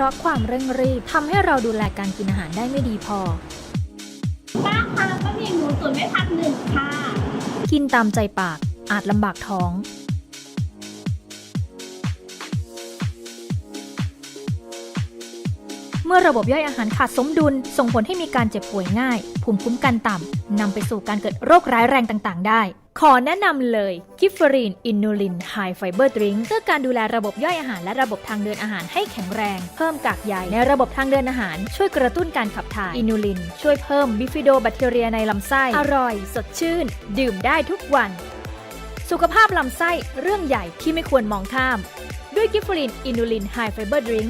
ราะความเร่งรีบทำให้เราดูแลการกินอาหารได้ไม่ดีพอ ป้าคะบะหมี่หมูตุ๋นไม่ผักหนึ่งค่ะ กินตามใจปากอาจลำบากท้อง เมื่อระบบย่อยอาหารขาดสมดุล ส่งผลให้มีการเจ็บป่วยง่าย ภูมิคุ้มกันต่ำนำไปสู่การเกิดโรคร้ายแรงต่าง ๆ ได้ ขอแนะนำเลยกิฟฟรินอินูลินไฮไฟเบอร์ดริงเพื่อการดูแลระบบย่อยอาหารและระบบทางเดินอาหารให้แข็งแรง เพิ่มกากใยในระบบทางเดินอาหาร ช่วยกระตุ้นการขับถ่ายอินูลิน ช่วยเพิ่มบิฟิโดแบคทีเรียในลำไส้ อร่อย สดชื่น ดื่มได้ทุกวัน สุขภาพลำไส้เรื่องใหญ่ที่ไม่ควรมองข้าม ด้วยกิฟฟรินอินูลินไฮไฟเบอร์ดริง